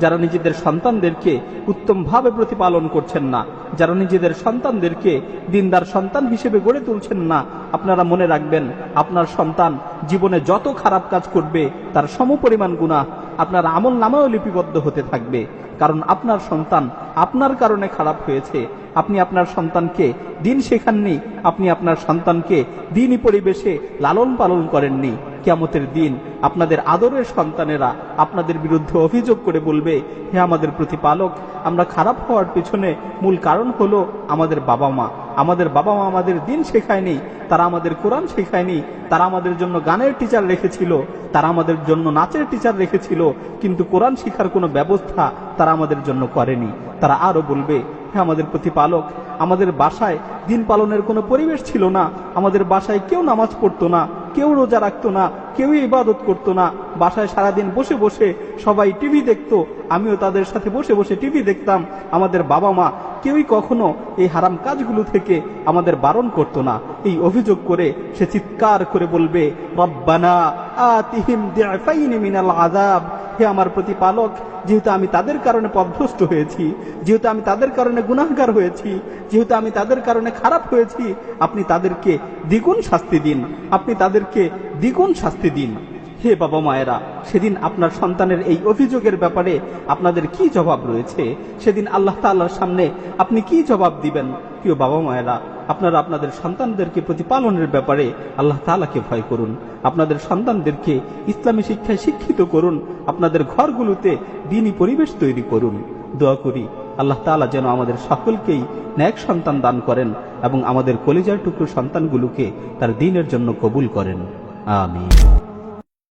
যারা নিজেদের সন্তানদেরকে উত্তমভাবে প্রতিপালন করছেন না, যারা নিজেদের সন্তানদেরকে দিনদার সন্তান হিসেবে গড়ে তুলছেন না, আপনারা মনে রাখবেন, আপনার সন্তান জীবনে যত খারাপ কাজ করবে, তার সমপরিমাণ গুণা আপনার আমল নামাও লিপিবদ্ধ হতে থাকবে। কারণ আপনার সন্তান আপনার কারণে খারাপ হয়েছে। আপনি আপনার সন্তানকে দিন শেখাননি, আপনি আপনার সন্তানকে দিনই পরিবেশে লালন পালন করেননি। কিয়ামতের দিন আপনাদের আদরের সন্তানেরা আপনাদের বিরুদ্ধে অভিযোগ করে বলবে, হে আমাদের প্রতিপালক, আমরা খারাপ হওয়ার পিছনে মূল কারণ হলো আমাদের বাবা মা আমাদের বাবা মা আমাদের দিন শেখায়নি, তারা আমাদের কোরআন শেখায়নি, তারা আমাদের জন্য গানের টিচার রেখেছিল, তারা আমাদের জন্য নাচের টিচার রেখেছিল, কিন্তু কোরআন শিখার কোনো ব্যবস্থা তারা আমাদের জন্য করেনি। তারা আরও বলবে হ্যাঁ আমাদের প্রতিপালক, আমাদের বাসায় দিন পালনের কোনো পরিবেশ ছিল না, আমাদের বাসায় কেউ নামাজ পড়তো না, কেউ রোজা রাখতো না কেউই ইবাদত করতো না। বাসায় সারাদিন বসে বসে সবাই টিভি দেখতো। আমিও তাদের সাথে বসে বসে টিভি দেখতাম। আমাদের বাবা মা কেউই কখনো এই হারাম কাজগুলো থেকে আমাদের বারণ করতো না। এই অভিযোগ করে সে চিৎকার করে বলবে, রব্বানা আতিহিম মিনাল আযাব। হে আমার প্রতিপালক, যেহেতু আমি তাদের কারণে পথভ্রষ্ট হয়েছি, যেহেতু আমি তাদের কারণে গুনাহগার হয়েছি, যেহেতু আমি তাদের কারণে খারাপ হয়েছি, আপনি তাদেরকে দ্বিগুণ শাস্তি দিন। আপনি তাদেরকে দ্বিগুণ শাস্তি দিন। হে বাবা মায়েরা, সেদিন আপনার সন্তানের এই অভিযোগের ব্যাপারে আপনাদের কি জবাব রয়েছে? সেদিন আল্লাহ তাআলার সামনে আপনি কি জবাব দিবেন? প্রিয় বাবা মায়েরা, আপনারা আপনাদের সন্তানদেরকে প্রতিপালনের ব্যাপারে আল্লাহ তাআলাকে ভয় করুন। আপনাদের সন্তানদেরকে ইসলামী শিক্ষায় শিক্ষিত করুন। আপনাদের ঘরগুলোতে দিনই পরিবেশ তৈরি করুন। দোয়া করি আল্লাহ তাআলা যেন আমাদের সকলকেই ন্যাক সন্তান দান করেন এবং আমাদের কলিজার টুকরো সন্তানগুলোকে তার দিনের জন্য কবুল করেন। Amém.